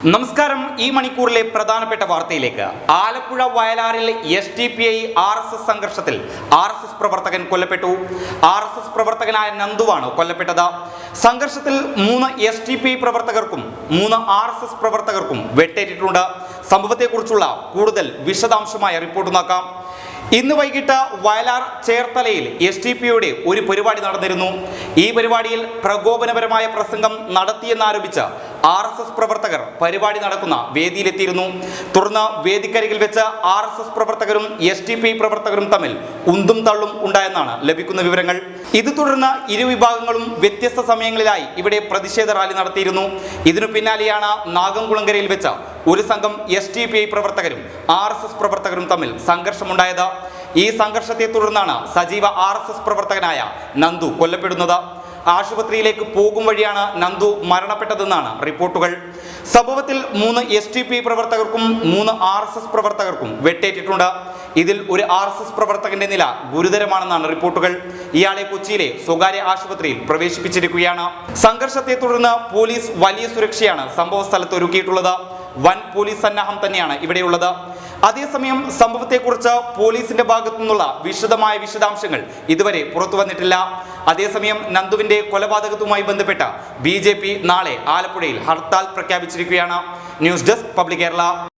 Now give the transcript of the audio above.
നമസ്കാരം. ഈ മണിക്കൂറിലെ പ്രധാനപ്പെട്ട വാർത്തയിലേക്ക്. Alappuzha വയലാറിൽ S D P I R S S സംഘർഷത്തിൽ ആർ എസ് എസ് പ്രവർത്തകൻ കൊല്ലപ്പെട്ടു. ആർ എസ് എസ് പ്രവർത്തകനായ നന്ദുവാണ് കൊല്ലപ്പെട്ടത്. സംഘർഷത്തിൽ മൂന്ന് എസ് ടി പി ഐ പ്രവർത്തകർക്കും മൂന്ന് ആർ എസ് എസ് പ്രവർത്തകർക്കും വെട്ടേറ്റിട്ടുണ്ട്. സംഭവത്തെക്കുറിച്ചുള്ള കൂടുതൽ വിശദാംശമായ റിപ്പോർട്ട് നോക്കാം. ഇന്ന് വൈകിട്ട് വയലാർ ചേർത്തലയിൽ എസ് ടി പിയുടെ ഒരു പരിപാടി നടന്നിരുന്നു. ഈ പരിപാടിയിൽ പ്രകോപനപരമായ പ്രസംഗം നടത്തിയെന്നാരോപിച്ച് ആർ എസ് എസ് പ്രവർത്തകർ പരിപാടി നടക്കുന്ന വേദിയിലെത്തിയിരുന്നു. തുടർന്ന് വേദിക്കരികിൽ വെച്ച് ആർ എസ് എസ് പ്രവർത്തകരും എസ് ടി പി പ്രവർത്തകരും തമ്മിൽ ഉന്തും തള്ളും ഉണ്ടായെന്നാണ് ലഭിക്കുന്ന വിവരങ്ങൾ. ഇത് തുടർന്ന് ഇരുവിഭാഗങ്ങളും വ്യത്യസ്ത സമയങ്ങളിലായി ഇവിടെ പ്രതിഷേധ റാലി നടത്തിയിരുന്നു. ഇതിനു പിന്നാലെയാണ് നാഗംകുളങ്കരയിൽ വെച്ച് ഒരു സംഘം എസ് ടി പി ഐ പ്രവർത്തകരും ആർ എസ് എസ് പ്രവർത്തകരും തമ്മിൽ സംഘർഷമുണ്ടായത്. ഈ സംഘർഷത്തെ തുടർന്നാണ് സജീവ ആർ എസ് എസ് പ്രവർത്തകനായ നന്ദു കൊല്ലപ്പെടുന്നത്. ആശുപത്രിയിലേക്ക് പോകും വഴിയാണ് നന്ദു മരണപ്പെട്ടതെന്നാണ് റിപ്പോർട്ടുകൾ. സംഭവത്തിൽ മൂന്ന് എസ് ടി പി പ്രവർത്തകർക്കും മൂന്ന് ആർ എസ് എസ് പ്രവർത്തകർക്കും വെട്ടേറ്റിട്ടുണ്ട്. ഇതിൽ ഒരു ആർ എസ് എസ് പ്രവർത്തകന്റെ നില ഗുരുതരമാണെന്നാണ് റിപ്പോർട്ടുകൾ. ഇയാളെ കൊച്ചിയിലെ സ്വകാര്യ ആശുപത്രിയിൽ പ്രവേശിപ്പിച്ചിരിക്കുകയാണ്. സംഘർഷത്തെ തുടർന്ന് പോലീസ് വലിയ സുരക്ഷയാണ് സംഭവ സ്ഥലത്ത് ഒരുക്കിയിട്ടുള്ളത്. വൻ പോലീസ് സന്നാഹം തന്നെയാണ് ഇവിടെയുള്ളത്. അതേസമയം സംഭവത്തെക്കുറിച്ച് പോലീസിന്റെ ഭാഗത്തു നിന്നുള്ള വിശദമായ വിശദാംശങ്ങൾ ഇതുവരെ പുറത്തു വന്നിട്ടില്ല. അതേസമയം നന്ദുവിന്റെ കൊലപാതകത്തുമായി ബന്ധപ്പെട്ട ബി നാളെ ആലപ്പുഴയിൽ ഹർത്താൽ പ്രഖ്യാപിച്ചിരിക്കുകയാണ്. News desk public Kerala.